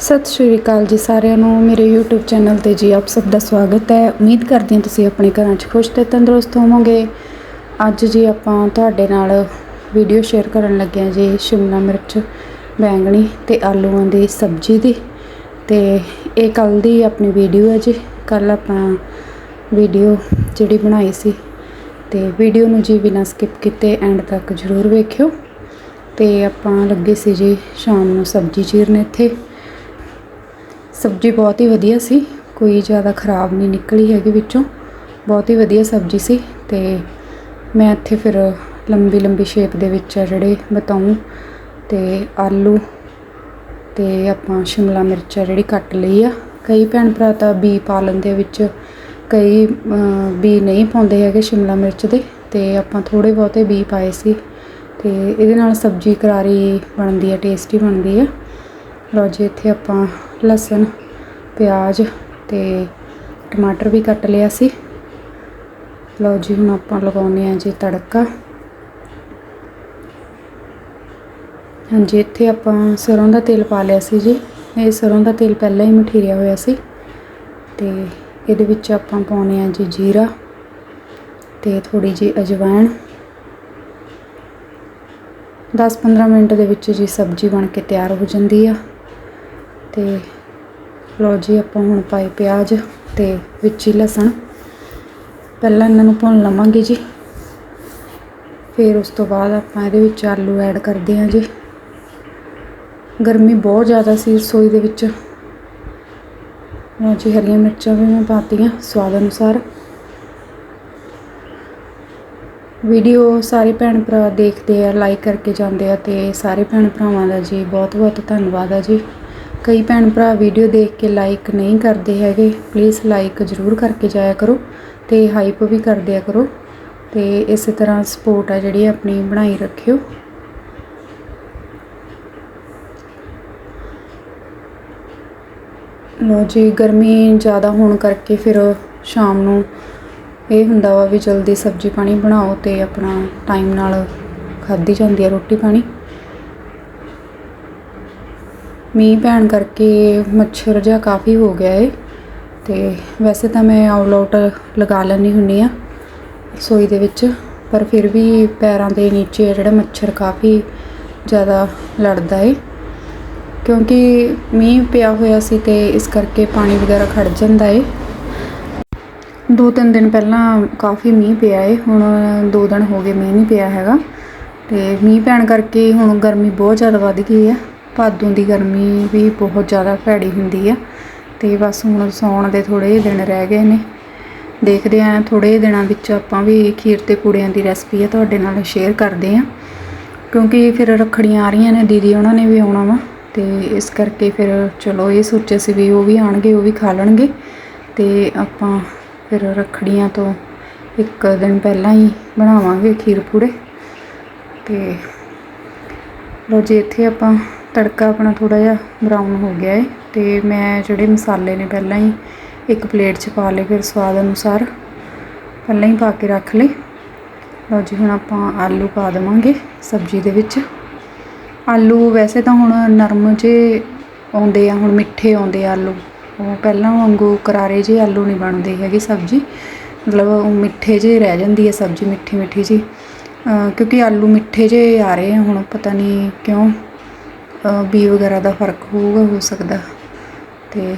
ਸਤਿ ਸ਼੍ਰੀ ਅਕਾਲ ਜੀ ਸਾਰਿਆਂ ਨੂੰ। ਮੇਰੇ YouTube ਚੈਨਲ ਤੇ ਜੀ ਆਪ ਸਭ ਦਾ ਸਵਾਗਤ ਹੈ। ਉਮੀਦ ਕਰਦੀ ਹਾਂ ਤੁਸੀਂ ਆਪਣੇ ਘਰਾਂ 'ਚ ਖੁਸ਼ ਤੇ ਤੰਦਰੁਸਤ ਹੋਵੋਗੇ। ਅੱਜ ਜੀ ਆਪਾਂ ਤੁਹਾਡੇ ਨਾਲ ਵੀਡੀਓ ਸ਼ੇਅਰ ਕਰਨ ਲੱਗੇ ਹਾਂ ਜੀ ਸ਼ਿਮਲਾ ਮਿਰਚ, ਬੈਂਗਣੀ ਤੇ ਆਲੂਆਂ ਦੀ ਸਬਜ਼ੀ ਦੀ। ਤੇ ਇਹ ਕੱਲ ਦੀ ਆਪਣੀ ਵੀਡੀਓ ਹੈ ਜੀ। ਕੱਲ ਆਪਾਂ ਵੀਡੀਓ ਜਿਹੜੀ ਬਣਾਈ ਸੀ। ਤੇ ਵੀਡੀਓ ਨੂੰ ਜੀ ਬਿਨਾਂ ਸਕਿਪ ਕੀਤੇ ਐਂਡ ਤੱਕ ਜ਼ਰੂਰ ਵੇਖਿਓ। ਤੇ ਆਪਾਂ ਲੱਗੇ ਸੀ ਜੀ ਸ਼ਾਮ ਨੂੰ ਸਬਜ਼ੀ ਚੀਰਨ ਇੱਥੇ। ਸਬਜ਼ੀ ਬਹੁਤ ਹੀ ਵਧੀਆ ਸੀ। ਕੋਈ ਜ਼ਿਆਦਾ ਖਰਾਬ ਨਹੀਂ ਨਿਕਲੀ ਹੈਗੀ ਵਿੱਚੋਂ। ਬਹੁਤ ਹੀ ਵਧੀਆ ਸਬਜ਼ੀ ਸੀ ਤੇ ਮੈਂ ਇੱਥੇ ਫਿਰ ਲੰਬੀ ਲੰਬੀ ਸ਼ੇਪ ਦੇ ਵਿੱਚ ਆ ਜਿਹੜੇ ਬਤਾਉਂ ਤੇ ਆਲੂ ਤੇ ਆਪਾਂ ਸ਼ਿਮਲਾ ਮਿਰਚ ਆ ਜਿਹੜੀ ਕੱਟ ਲਈ ਆ। ਕਈ ਭੈਣ ਭਰਾ ਤਾਂ ਬੀ ਪਾ ਲੈਂਦੇ ਵਿੱਚ ਕਈ ਬੀ ਨਹੀਂ ਪਾਉਂਦੇ ਹੈਗੇ ਸ਼ਿਮਲਾ ਮਿਰਚ ਦੇ ਤੇ ਆਪਾਂ ਥੋੜੇ ਬਹੁਤੇ ਬੀ ਪਾਏ ਸੀ ਤੇ ਇਹਦੇ ਨਾਲ ਸਬਜ਼ੀ ਕਰਾਰੀ ਬਣਦੀ ਹੈ ਟੇਸਟੀ ਬਣਦੀ ਆ। ਲਓ ਜੀ, ਇੱਥੇ ਆਪਾਂ ਲਸਣ, ਪਿਆਜ਼ ਤੇ ਟਮਾਟਰ ਵੀ ਕੱਟ ਲਿਆ ਸੀ। ਲਓ ਜੀ, ਹੁਣ ਆਪਾਂ ਲਗਾਉਂਦੇ ਹਾਂ ਜੀ ਤੜਕਾ। ਹਾਂਜੀ, ਇੱਥੇ ਆਪਾਂ ਸਰੋਂ ਦਾ ਤੇਲ ਪਾ ਲਿਆ ਸੀ ਜੀ। ਇਹ ਸਰੋਂ ਦਾ ਤੇਲ ਪਹਿਲਾਂ ਹੀ ਮਠੀਰਿਆ ਹੋਇਆ ਸੀ ਤੇ ਇਹਦੇ ਵਿੱਚ ਆਪਾਂ ਪਾਉਣੇ ਆ ਜੀ ਜੀਰਾ ਤੇ ਥੋੜੀ ਜੀ ਅਜਵਾਇਣ। 10-15 ਮਿੰਟ ਦੇ ਵਿੱਚ ਜੀ ਸਬਜ਼ੀ ਬਣ ਕੇ ਤਿਆਰ ਹੋ ਜਾਂਦੀ ਆ। ਤੇ ਲਓ ਜੀ, ਆਪਾਂ ਹੁਣ ਪਾਏ ਪਿਆਜ਼ ਤੇ ਵਿੱਚ ਹੀ ਲਸਣ। ਪਹਿਲਾਂ ਇਹਨਾਂ ਨੂੰ ਭੁੰਨ ਲਵਾਂਗੇ ਜੀ। ਫਿਰ ਉਸ ਤੋਂ ਬਾਅਦ ਆਪਾਂ ਇਹਦੇ ਵਿੱਚ ਆਲੂ ਐਡ ਕਰਦੇ ਹਾਂ ਜੀ। ਗਰਮੀ ਬਹੁਤ ਜ਼ਿਆਦਾ ਸੀ ਰਸੋਈ ਦੇ ਵਿੱਚ। ਲਓ ਜੀ, ਹਰੀਆਂ ਮਿਰਚਾਂ ਵੀ ਮੈਂ ਪਾਤੀਆਂ ਸਵਾਦ ਅਨੁਸਾਰ। ਵੀਡੀਓ ਸਾਰੇ ਭੈਣ ਭਰਾ ਦੇਖਦੇ ਆ ਲਾਈਕ ਕਰਕੇ ਜਾਂਦੇ ਆ ਤੇ ਸਾਰੇ ਭੈਣ ਭਰਾਵਾਂ ਦਾ ਜੀ ਬਹੁਤ ਬਹੁਤ ਧੰਨਵਾਦ ਆ ਜੀ। ਕਈ ਭੈਣ ਭਰਾ ਵੀਡੀਓ ਦੇਖ ਕੇ ਲਾਈਕ ਨਹੀਂ ਕਰਦੇ ਹੈਗੇ ਪਲੀਜ਼ ਲਾਈਕ ਜ਼ਰੂਰ ਕਰਕੇ ਜਾਇਆ ਕਰੋ ਤੇ ਹਾਈਪ ਵੀ ਕਰ ਦਿਆ ਕਰੋ ਤੇ ਇਸੇ ਤਰ੍ਹਾਂ ਸਪੋਰਟ ਆ ਜਿਹੜੀ ਆਪਣੀ ਬਣਾਈ ਰੱਖਿਓ। ਲੋ ਜੀ, ਗਰਮੀ ਜ਼ਿਆਦਾ ਹੋਣ ਕਰਕੇ ਫਿਰ ਸ਼ਾਮ ਨੂੰ ਇਹ ਹੁੰਦਾ ਵਾ ਵੀ ਜਲਦੀ ਸਬਜ਼ੀ ਪਾਣੀ ਬਣਾਓ ਤੇ ਆਪਣਾ ਟਾਈਮ ਨਾਲ ਖਾਧੀ ਜਾਂਦੀ ਆ ਰੋਟੀ ਪਾਣੀ। ਮੀਂਹ ਪੈਣ ਕਰਕੇ ਮੱਛਰ ਜਿਹਾ ਕਾਫੀ ਹੋ ਗਿਆ ਏ। ਅਤੇ ਵੈਸੇ ਤਾਂ ਮੈਂ ਆਊਟ ਆਊਟ ਲਗਾ ਲੈਂਦੀ ਹੁੰਦੀ ਹਾਂ ਰਸੋਈ ਦੇ ਵਿੱਚ, ਪਰ ਫਿਰ ਵੀ ਪੈਰਾਂ ਦੇ ਨੀਚੇ ਜਿਹੜਾ ਮੱਛਰ ਕਾਫੀ ਜ਼ਿਆਦਾ ਲੜਦਾ ਏ। ਕਿਉਂਕਿ ਮੀਂਹ ਪਿਆ ਹੋਇਆ ਸੀ ਤੇ ਇਸ ਕਰਕੇ ਪਾਣੀ ਵਗੈਰਾ ਖੜ ਜਾਂਦਾ ਏ। ਦੋ ਤਿੰਨ ਦਿਨ ਪਹਿਲਾਂ ਕਾਫੀ ਮੀਂਹ ਪਿਆ ਏ, ਹੁਣ ਦੋ ਦਿਨ ਹੋ ਗਏ ਮੀਂਹ ਨਹੀਂ ਪਿਆ ਹੈਗਾ। ਤੇ ਮੀਂਹ ਪੈਣ ਕਰਕੇ ਹੁਣ ਗਰਮੀ ਬਹੁਤ ਜ਼ਿਆਦਾ ਵੱਧ ਗਈ ਹੈ ਭਾਦੋਂ ਦੀ ਗਰਮੀ ਵੀ ਬਹੁਤ ਜ਼ਿਆਦਾ ਭੈੜੀ ਹੁੰਦੀ ਆ। ਤੇ ਬਸ ਹੁਣ ਸੌਣ ਦੇ ਥੋੜੇ ਦਿਨ ਰਹਿ ਗਏ ਨੇ। ਦੇਖਦੇ ਆਂ ਥੋੜੇ ਦਿਨਾਂ ਵਿੱਚ ਆਪਾਂ ਵੀ ਖੀਰ ਤੇ ਪੂੜਿਆਂ ਦੀ ਰੈਸਪੀ ਆ ਤੁਹਾਡੇ ਨਾਲ ਸ਼ੇਅਰ ਕਰਦੇ ਆਂ। ਕਿਉਂਕਿ ਫਿਰ ਰੱਖੜੀਆਂ ਆ ਰਹੀਆਂ ਨੇ, ਦੀਦੀ ਉਹਨਾਂ ਨੇ ਵੀ ਆਉਣਾ ਵਾ। ਤੇ ਇਸ ਕਰਕੇ ਫਿਰ ਚਲੋ ਇਹ ਸੋਚਿਆ ਸੀ ਵੀ ਉਹ ਵੀ ਆਣਗੇ ਉਹ ਵੀ ਖਾ ਲੈਣਗੇ। ਤੇ ਆਪਾਂ ਫਿਰ ਰੱਖੜੀਆਂ ਤੋਂ ਇੱਕ ਦਿਨ ਪਹਿਲਾਂ ਹੀ ਬਣਾਵਾਂਗੇ ਖੀਰ ਪੂੜੇ। ਤੇ ਲੋ ਜੀ, ਇੱਥੇ ਆਪਾਂ ਤੜਕਾ ਆਪਣਾ ਥੋੜਾ ਜਿਹਾ ਬਰਾਊਨ ਹੋ ਗਿਆ ਹੈ ਤੇ ਮੈਂ ਜਿਹੜੇ ਮਸਾਲੇ ਨੇ ਪਹਿਲਾਂ ਹੀ ਇੱਕ ਪਲੇਟ 'ਚ ਪਾ ਲਏ ਫਿਰ ਸਵਾਦ ਅਨੁਸਾਰ, ਪਹਿਲਾਂ ਹੀ ਪਾ ਕੇ ਰੱਖ ਲਏ। ਲਓ ਜੀ, ਹੁਣ ਆਪਾਂ ਆਲੂ ਪਾ ਦੇਵਾਂਗੇ ਸਬਜ਼ੀ ਦੇ ਵਿੱਚ। ਆਲੂ ਵੈਸੇ ਤਾਂ ਹੁਣ ਨਰਮ ਜੇ ਆਉਂਦੇ ਆ, ਹੁਣ ਮਿੱਠੇ ਆਉਂਦੇ ਆਲੂ। ਉਹ ਪਹਿਲਾਂ ਵਾਂਗੂ ਕਰਾਰੇ ਜੇ ਆਲੂ ਨਹੀਂ ਬਣਦੇ ਹੈਗੇ ਸਬਜ਼ੀ। ਮਤਲਬ ਉਹ ਮਿੱਠੇ ਜੇ ਰਹਿ ਜਾਂਦੀ ਹੈ ਸਬਜ਼ੀ ਮਿੱਠੀ ਮਿੱਠੀ ਜੀ ਕਿਉਂਕਿ ਆਲੂ ਮਿੱਠੇ ਜੇ ਆ ਰਹੇ ਆ, ਹੁਣ ਪਤਾ ਨਹੀਂ ਕਿਉਂ। ਬੀ ਵਗੈਰਾ ਦਾ ਫ਼ਰਕ ਹੋਊਗਾ, ਹੋ ਸਕਦਾ। ਤੇ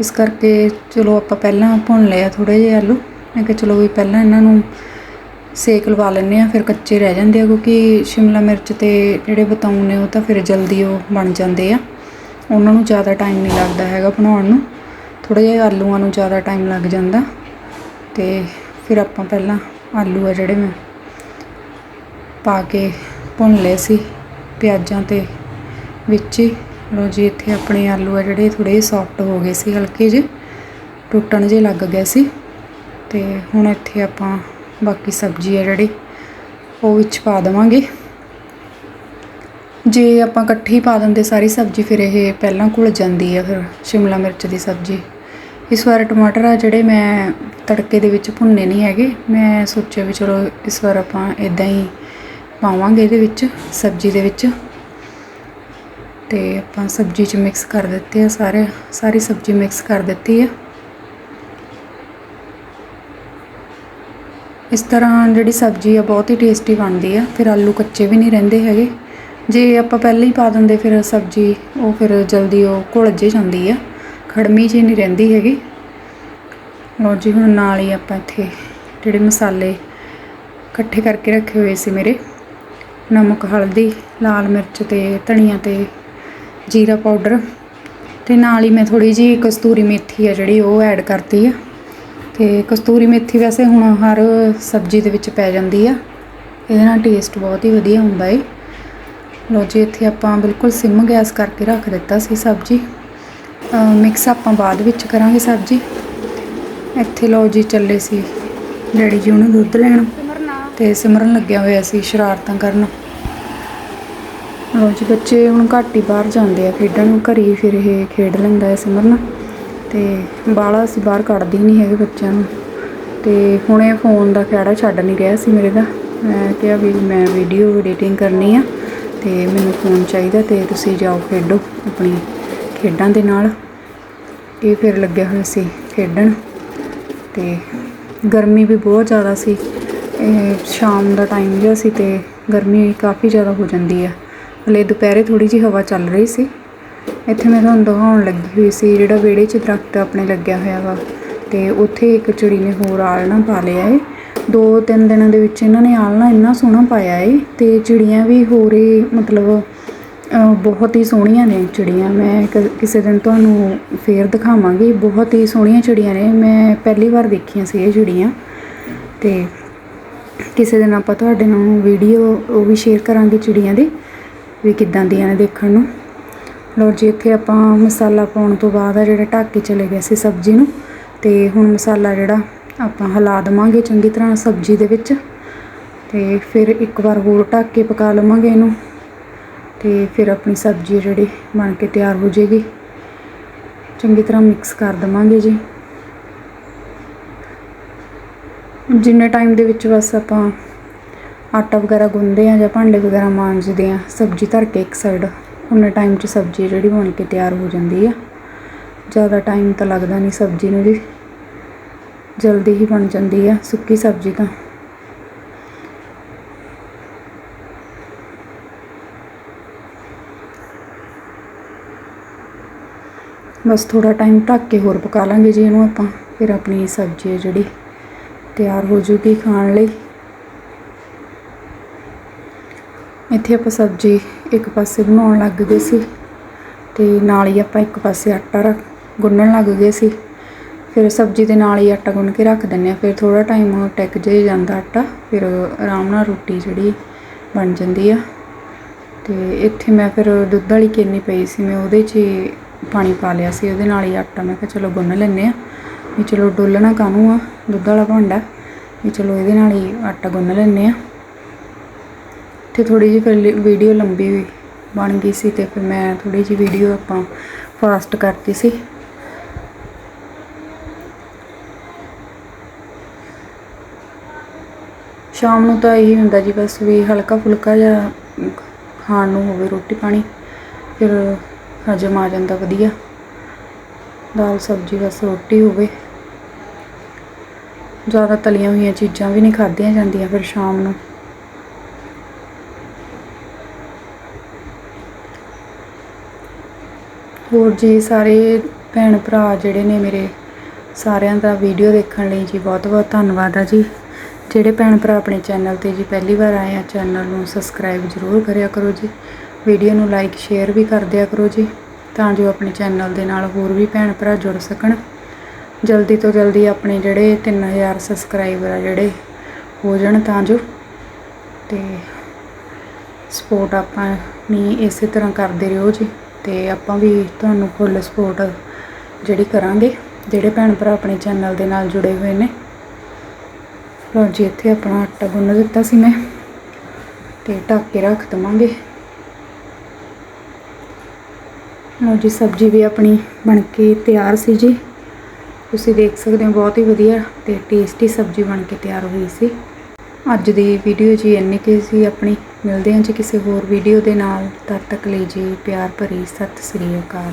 ਇਸ ਕਰਕੇ ਚਲੋ ਆਪਾਂ ਪਹਿਲਾਂ ਭੁੰਨ ਲਿਆ ਥੋੜੇ ਜਿਹੇ ਆਲੂ। ਮੈਂ ਕਿਹਾ ਚਲੋ ਵੀ ਪਹਿਲਾਂ ਇਹਨਾਂ ਨੂੰ ਸੇਕ ਲਵਾ ਲੈਂਦੇ ਆ ਫਿਰ ਕੱਚੇ ਰਹਿ ਜਾਂਦੇ ਆ, ਕਿਉਂਕਿ ਸ਼ਿਮਲਾ ਮਿਰਚ ਤੇ ਜਿਹੜੇ ਬਤਾਉ ਨੇ ਉਹ ਤਾਂ ਫਿਰ ਜਲਦੀ ਉਹ ਬਣ ਜਾਂਦੇ ਆ। ਉਹਨਾਂ ਨੂੰ ਜ਼ਿਆਦਾ ਟਾਈਮ ਨਹੀਂ ਲੱਗਦਾ ਹੈਗਾ ਬਣਾਉਣ ਨੂੰ। ਥੋੜਾ ਜਿਹਾ ਆਲੂਆਂ ਨੂੰ ਜ਼ਿਆਦਾ ਟਾਈਮ ਲੱਗ ਜਾਂਦਾ। ਤੇ ਫਿਰ ਆਪਾਂ ਪਹਿਲਾਂ ਆਲੂ ਆ ਜਿਹੜੇ ਮੈਂ ਪਾ ਕੇ ਭੁੰਨ ਲਏ ਸੀ। ਪਿਆਜ਼ਾਂ ਤੇ ਵਿੱਚ ਹੀ। ਲੋ ਜੀ, ਇੱਥੇ ਆਪਣੇ ਆਲੂ ਆ ਜਿਹੜੇ ਥੋੜੇ ਸੌਫਟ ਹੋ ਗਏ ਸੀ, ਹਲਕੇ ਜਿਹੇ। ਟੁੱਟਣ ਜੇ ਲੱਗ ਗਏ ਸੀ। ਤੇ ਹੁਣ ਇੱਥੇ ਆਪਾਂ ਬਾਕੀ ਸਬਜ਼ੀ ਆ ਜਿਹੜੀ, ਉਹ ਵਿੱਚ ਪਾ ਦੇਵਾਂਗੇ। ਜੇ ਆਪਾਂ ਇਕੱਠੀ ਪਾ ਦਿੰਦੇ ਸਾਰੀ ਸਬਜ਼ੀ, ਫਿਰ ਇਹ ਪਹਿਲਾਂ ਘੁਲ ਜਾਂਦੀ ਆ, ਫਿਰ ਸ਼ਿਮਲਾ ਮਿਰਚ ਦੀ ਸਬਜ਼ੀ। ਇਸ ਵਾਰ ਟਮਾਟਰ ਆ ਜਿਹੜੇ, ਮੈਂ ਤੜਕੇ ਦੇ ਵਿੱਚ ਭੁੰਨੇ ਨਹੀਂ ਹੈਗੇ। ਮੈਂ ਸੋਚਿਆ ਵੀ ਚਲੋ, ਇਸ ਵਾਰ ਆਪਾਂ ਇਦਾਂ ਹੀ ਪਾਵਾਂਗੇ ਇਹਦੇ ਵਿੱਚ, ਸਬਜ਼ੀ ਦੇ ਵਿੱਚ। ਤੇ ਆਪਾਂ ਸਬਜ਼ੀ 'ਚ ਮਿਕਸ ਕਰ ਦਿੱਤੇ ਆ ਸਾਰੇ, ਸਾਰੀ ਸਬਜ਼ੀ ਮਿਕਸ ਕਰ ਦਿੱਤੀ ਆ। ਇਸ ਤਰ੍ਹਾਂ ਜਿਹੜੀ ਸਬਜ਼ੀ ਆ ਬਹੁਤ ਹੀ ਟੇਸਟੀ ਬਣਦੀ ਆ, ਫਿਰ ਆਲੂ ਕੱਚੇ ਵੀ ਨਹੀਂ ਰਹਿੰਦੇ ਹੈਗੇ। ਜੇ ਆਪਾਂ ਪਹਿਲਾਂ ਹੀ ਪਾ ਦਿੰਦੇ, ਫਿਰ ਸਬਜ਼ੀ ਉਹ ਫਿਰ ਜਲਦੀ ਉਹ ਘੁਲ ਜੇ ਜਾਂਦੀ ਆ, ਖੜਮੀ ਜੀ ਨਹੀਂ ਰਹਿੰਦੀ ਹੈਗੀ। ਲਓ ਜੀ, ਹੁਣ ਨਾਲ ਹੀ ਆਪਾਂ ਇੱਥੇ ਜਿਹੜੇ ਮਸਾਲੇ ਇਕੱਠੇ ਕਰਕੇ ਰੱਖੇ ਹੋਏ ਸੀ ਮੇਰੇ। ਨਮਕ, ਹਲਦੀ, ਲਾਲ ਮਿਰਚ ਤੇ ਧਨੀਆ ਤੇ ਜੀਰਾ ਪਾਊਡਰ ਤੇ ਨਾਲ ਹੀ ਮੈਂ ਥੋੜੀ ਜੀ ਕਸਤੂਰੀ ਮੇਥੀ ਆ ਜਿਹੜੀ ਉਹ ਐਡ ਕਰਤੀ ਆ। ਤੇ ਕਸਤੂਰੀ ਮੇਥੀ ਵੈਸੇ ਹੁਣ ਹਰ ਸਬਜ਼ੀ ਦੇ ਵਿੱਚ ਪੈ ਜਾਂਦੀ ਆ। ਇਹਦੇ ਨਾਲ ਟੇਸਟ ਬਹੁਤ ਹੀ ਵਧੀਆ ਹੁੰਦਾ ਏ। ਲਓ ਜੀ, ਇੱਥੇ ਆਪਾਂ ਬਿਲਕੁਲ ਸਿਮ ਗੈਸ ਕਰਕੇ ਰੱਖ ਦਿੱਤਾ ਸੀ ਸਬਜ਼ੀ। ਮਿਕਸ ਆਪਾਂ ਬਾਅਦ ਵਿੱਚ ਕਰਾਂਗੇ ਸਬਜ਼ੀ। ਇੱਥੇ ਲਓ ਜੀ, ਚੱਲੇ ਸੀ ਡੈਡੀ ਜੀ ਉਹਨੂੰ ਦੁੱਧ ਲੈਣ। ਤੇ ਸਿਮਰਨ ਲੱਗਿਆ ਹੋਇਆ ਸੀ ਸ਼ਰਾਰਤਾਂ ਕਰਨ। ਲਓ ਜੀ ਬੱਚੇ ਹੁਣ ਘੱਟ ਹੀ ਬਾਹਰ ਜਾਂਦੇ ਆ ਖੇਡਣ ਨੂੰ ਘਰੇ ਹੀ ਫਿਰ ਇਹ ਖੇਡ ਲੈਂਦਾ ਹੈ ਸਿਮਰਨ। ਤੇ ਬਾਹਲਾ ਅਸੀਂ ਬਾਹਰ ਕੱਢਦੇ ਨਹੀਂ ਹੈਗੇ ਬੱਚਿਆਂ ਨੂੰ। ਤੇ ਹੁਣ ਇਹ ਫੋਨ ਦਾ ਖਿਆੜਾ ਛੱਡ ਨਹੀਂ ਰਿਹਾ ਸੀ ਮੇਰੇ ਦਾ। ਮੈਂ ਕਿਹਾ ਵੀ ਮੈਂ ਵੀਡੀਓ ਐਡੀਟਿੰਗ ਕਰਨੀ ਆ, ਤੇ ਮੈਨੂੰ ਫੋਨ ਚਾਹੀਦਾ ਤੇ ਤੁਸੀਂ ਜਾਓ ਖੇਡੋ ਆਪਣੀ ਖੇਡਾਂ ਦੇ ਨਾਲ। ਇਹ ਫਿਰ ਲੱਗਿਆ ਹੋਇਆ ਸੀ ਖੇਡਣ। ਤੇ ਗਰਮੀ ਵੀ ਬਹੁਤ ਜ਼ਿਆਦਾ ਸੀ। ਸ਼ਾਮ ਦਾ ਟਾਈਮ ਜਿਹਾ ਸੀ ਅਤੇ ਗਰਮੀ ਕਾਫੀ ਜ਼ਿਆਦਾ ਹੋ ਜਾਂਦੀ ਆ। ਹਲੇ ਦੁਪਹਿਰੇ ਥੋੜ੍ਹੀ ਜਿਹੀ ਹਵਾ ਚੱਲ ਰਹੀ ਸੀ। ਇੱਥੇ ਮੈਂ ਤੁਹਾਨੂੰ ਦਿਖਾਉਣ ਲੱਗੀ ਹੋਈ ਸੀ, ਜਿਹੜਾ ਵਿਹੜੇ 'ਚ ਦਰਖਤ ਆਪਣੇ ਲੱਗਿਆ ਹੋਇਆ ਵਾ ਤੇ ਉੱਥੇ ਇੱਕ ਚਿੜੀ ਨੇ ਹੋਰ ਆਲਣਾ ਪਾ ਲਿਆ ਏ। ਦੋ ਤਿੰਨ ਦਿਨਾਂ ਦੇ ਵਿੱਚ ਇਹਨਾਂ ਨੇ ਆਲਣਾ ਇੰਨਾ ਸੋਹਣਾ ਪਾਇਆ ਏ ਤੇ ਚਿੜੀਆਂ ਵੀ ਹੋਰ ਹੀ ਮਤਲਬ ਬਹੁਤ ਹੀ ਸੋਹਣੀਆਂ ਨੇ ਚਿੜੀਆਂ। ਮੈਂ ਕ- ਕਿਸੇ ਦਿਨ ਤੁਹਾਨੂੰ ਫੇਰ ਦਿਖਾਵਾਂਗੀ। ਬਹੁਤ ਹੀ ਸੋਹਣੀਆਂ ਚਿੜੀਆਂ ਨੇ। ਮੈਂ ਪਹਿਲੀ ਵਾਰ ਦੇਖੀਆਂ ਸੀ ਇਹ ਚਿੜੀਆਂ ਤੇ ਕਿਸੇ ਦਿਨ ਆਪਾਂ ਤੁਹਾਡੇ ਨਾਲ ਵੀਡੀਓ ਉਹ ਵੀ ਸ਼ੇਅਰ ਕਰਾਂਗੇ ਚਿੜੀਆਂ ਦੀ, ਵੀ ਕਿੱਦਾਂ ਦੀਆਂ ਨੇ ਦੇਖਣ ਨੂੰ। ਲਓ ਜੀ, ਇੱਥੇ ਆਪਾਂ ਮਸਾਲਾ ਪਾਉਣ ਤੋਂ ਬਾਅਦ ਆ ਜਿਹੜਾ ਢੱਕ ਕੇ ਚਲੇ ਗਏ ਸੀ ਸਬਜ਼ੀ ਨੂੰ, ਤੇ ਹੁਣ ਮਸਾਲਾ ਜਿਹੜਾ ਆਪਾਂ ਹਿਲਾ ਦੇਵਾਂਗੇ ਚੰਗੀ ਤਰ੍ਹਾਂ ਸਬਜ਼ੀ ਦੇ ਵਿੱਚ। ਤੇ ਫਿਰ ਇੱਕ ਵਾਰ ਹੋਰ ਢੱਕ ਕੇ ਪਕਾ ਲਵਾਂਗੇ ਇਹਨੂੰ, ਤੇ ਫਿਰ ਆਪਣੀ ਸਬਜ਼ੀ ਜਿਹੜੀ ਬਣ ਕੇ ਤਿਆਰ ਹੋ ਜਾਏਗੀ। ਚੰਗੀ ਤਰ੍ਹਾਂ ਮਿਕਸ ਕਰ ਦਵਾਂਗੇ ਜੀ। ਜਿੰਨੇ ਟਾਈਮ ਦੇ ਵਿੱਚ ਬਸ ਆਪਾਂ ਆਟਾ ਵਗੈਰਾ ਗੁੰਨਦੇ ਆ ਜਾਂ ਭਾਂਡੇ ਵਗੈਰਾ ਮਾਂਜਦੇ ਆ ਸਬਜ਼ੀ ਧਰ ਕੇ ਇੱਕ ਸਾਈਡ ਉਨੇ ਟਾਈਮ 'ਚ ਸਬਜ਼ੀ ਜਿਹੜੀ ਬਣ ਕੇ ਤਿਆਰ ਹੋ ਜਾਂਦੀ ਆ। ਜ਼ਿਆਦਾ ਟਾਈਮ ਤਾਂ ਲੱਗਦਾ ਨਹੀਂ ਸਬਜ਼ੀ ਨੂੰ ਜੀ ਜਲਦੀ ਹੀ ਬਣ ਜਾਂਦੀ ਆ, ਸੁੱਕੀ ਸਬਜ਼ੀ ਤਾਂ। ਬਸ ਥੋੜਾ ਟਾਈਮ ਢੱਕ ਕੇ ਹੋਰ ਪਕਾ ਲਾਂਗੇ ਜੀ ਇਹਨੂੰ ਆਪਾਂ, ਫਿਰ ਆਪਣੀ ਸਬਜ਼ੀ ਹੈ ਜਿਹੜੀ ਤਿਆਰ ਹੋ ਜੂਗੀ ਖਾਣ ਲਈ। ਇੱਥੇ ਆਪਾਂ ਸਬਜ਼ੀ ਇੱਕ ਪਾਸੇ ਬਣਾਉਣ ਲੱਗ ਗਏ ਸੀ ਤੇ ਨਾਲ ਹੀ ਆਪਾਂ ਇੱਕ ਪਾਸੇ ਆਟਾ ਰੱਖ, ਗੁੰਨਣ ਲੱਗ ਗਏ ਸੀ। ਫਿਰ ਸਬਜ਼ੀ ਦੇ ਨਾਲ ਹੀ ਆਟਾ ਗੁੰਨ ਕੇ ਰੱਖ ਦਿੰਨੇ ਆ ਫਿਰ ਥੋੜਾ ਟਾਈਮ ਟਿਕ ਜੇ ਜਾਂਦਾ ਆਟਾ, ਫਿਰ ਆਰਾਮ ਨਾਲ ਰੋਟੀ ਜਿਹੜੀ ਬਣ ਜਾਂਦੀ ਆ। ਤੇ ਇੱਥੇ ਮੈਂ ਫਿਰ ਦੁੱਧ ਵਾਲੀ ਕੇਨੀ ਪਈ ਸੀ, ਮੈਂ ਉਹਦੇ 'ਚ ਹੀ ਪਾਣੀ ਪਾ ਲਿਆ ਸੀ। ਉਹਦੇ ਨਾਲ ਹੀ ਆਟਾ, ਮੈਂ ਕਿਹਾ ਚਲੋ ਗੁੰਨ ਲੈਂਦੇ ਆ ਵੀ ਚਲੋ ਡੋਲਣਾ ਕਾਹਨੂੰ ਆ? ਦੁੱਧ ਵਾਲਾ ਭਾਂਡਾ ਵੀ ਚਲੋ ਇਹਦੇ ਨਾਲ ਹੀ ਆਟਾ ਗੁੰਨ ਲੈਂਦੇ ਆ। ਤੇ ਥੋੜੀ ਜਿਹੀ ਫਿਰ ਵੀਡੀਓ ਲੰਬੀ ਵੀ ਬਣ ਗਈ ਸੀ ਤੇ ਫਿਰ ਮੈਂ ਥੋੜੀ ਜਿਹੀ ਵੀਡੀਓ ਆਪਾਂ ਫਾਸਟ ਕਰਤੀ ਸੀ। ਸ਼ਾਮ ਨੂੰ ਤਾਂ ਇਹੀ ਹੁੰਦਾ ਜੀ ਬਸ ਵੀ ਹਲਕਾ ਫੁਲਕਾ ਜਿਹਾ ਖਾਣ ਨੂੰ ਹੋਵੇ ਰੋਟੀ ਪਾਣੀ, ਫਿਰ ਹਜਮ ਆ ਜਾਂਦਾ ਵਧੀਆ। ਦਾਲ ਸਬਜ਼ੀ ਬਸ ਰੋਟੀ ਹੋਵੇ। ਜ਼ਿਆਦਾ ਤਲੀਆਂ ਹੋਈਆਂ ਚੀਜ਼ਾਂ ਵੀ ਨਹੀਂ ਖਾਧੀਆਂ ਜਾਂਦੀਆਂ ਫਿਰ ਸ਼ਾਮ ਨੂੰ। ਹੋਰ ਜੀ, ਸਾਰੇ ਭੈਣ ਭਰਾ ਜਿਹੜੇ ਨੇ ਮੇਰੇ, ਸਾਰਿਆਂ ਦਾ ਵੀਡੀਓ ਦੇਖਣ ਲਈ ਜੀ ਬਹੁਤ ਬਹੁਤ ਧੰਨਵਾਦ ਆ ਜੀ। ਜਿਹੜੇ ਭੈਣ ਭਰਾ ਆਪਣੇ ਚੈਨਲ ਤੇ ਜੀ ਪਹਿਲੀ ਵਾਰ ਆਏ ਆ, ਚੈਨਲ ਨੂੰ ਸਬਸਕ੍ਰਾਈਬ ਜ਼ਰੂਰ ਕਰਿਆ ਕਰੋ ਜੀ। ਵੀਡੀਓ ਨੂੰ ਲਾਈਕ, ਸ਼ੇਅਰ ਵੀ ਕਰ ਦਿਆ ਕਰੋ ਜੀ, ਤਾਂ ਜੋ ਆਪਣੇ ਚੈਨਲ ਦੇ ਨਾਲ ਹੋਰ ਵੀ ਭੈਣ ਭਰਾ ਜੁੜ ਸਕਣ। ਜਲਦੀ ਤੋਂ ਜਲਦੀ ਆਪਣੇ ਜਿਹੜੇ 3000 ਸਬਸਕ੍ਰਾਈਬਰ ਆ ਜਿਹੜੇ, ਹੋ ਜਾਣ ਤਾਂ ਜੋ। ਤੇ ਸਪੋਰਟ ਆਪਾਂ ਨਹੀਂ ਇਸੇ ਤਰ੍ਹਾਂ ਕਰਦੇ ਰਹੋ ਜੀ। ਤੇ ਆਪਾਂ ਵੀ ਤੁਹਾਨੂੰ ਫੁੱਲ ਸਪੋਰਟ ਜਿਹੜੀ ਕਰਾਂਗੇ, ਜਿਹੜੇ ਭੈਣ ਭਰਾ ਆਪਣੇ ਚੈਨਲ ਦੇ ਨਾਲ ਜੁੜੇ ਹੋਏ ਨੇ। ਲਓ ਜੀ, ਇੱਥੇ ਆਪਣਾ ਆਟਾ ਗੁੰਨ ਦਿੱਤਾ ਸੀ ਮੈਂ। ਤੇ ਢੱਕ ਕੇ ਰੱਖ ਦਵਾਂਗੇ। ਲਓ ਜੀ, ਸਬਜ਼ੀ ਵੀ ਆਪਣੀ ਬਣ ਕੇ ਤਿਆਰ ਸੀ ਜੀ। ਤੁਸੀਂ ਦੇਖ ਸਕਦੇ ਹੋ ਬਹੁਤ ਹੀ ਵਧੀਆ ਤੇ ਟੇਸਟੀ ਸਬਜ਼ੀ ਬਣ ਕੇ ਤਿਆਰ ਹੋਈ ਸੀ। ਅੱਜ ਦੀ ਵੀਡੀਓ ਜੀ ਇੰਨੀ ਕੁ ਸੀ ਆਪਣੀ। ਮਿਲਦੇ ਹਾਂ ਜੀ ਕਿਸੇ ਹੋਰ ਵੀਡੀਓ ਦੇ ਨਾਲ। ਤਦ ਤੱਕ ਲਈ ਜੀ ਪਿਆਰ ਭਰੀ ਸਤਿ ਸ੍ਰੀ ਅਕਾਲ।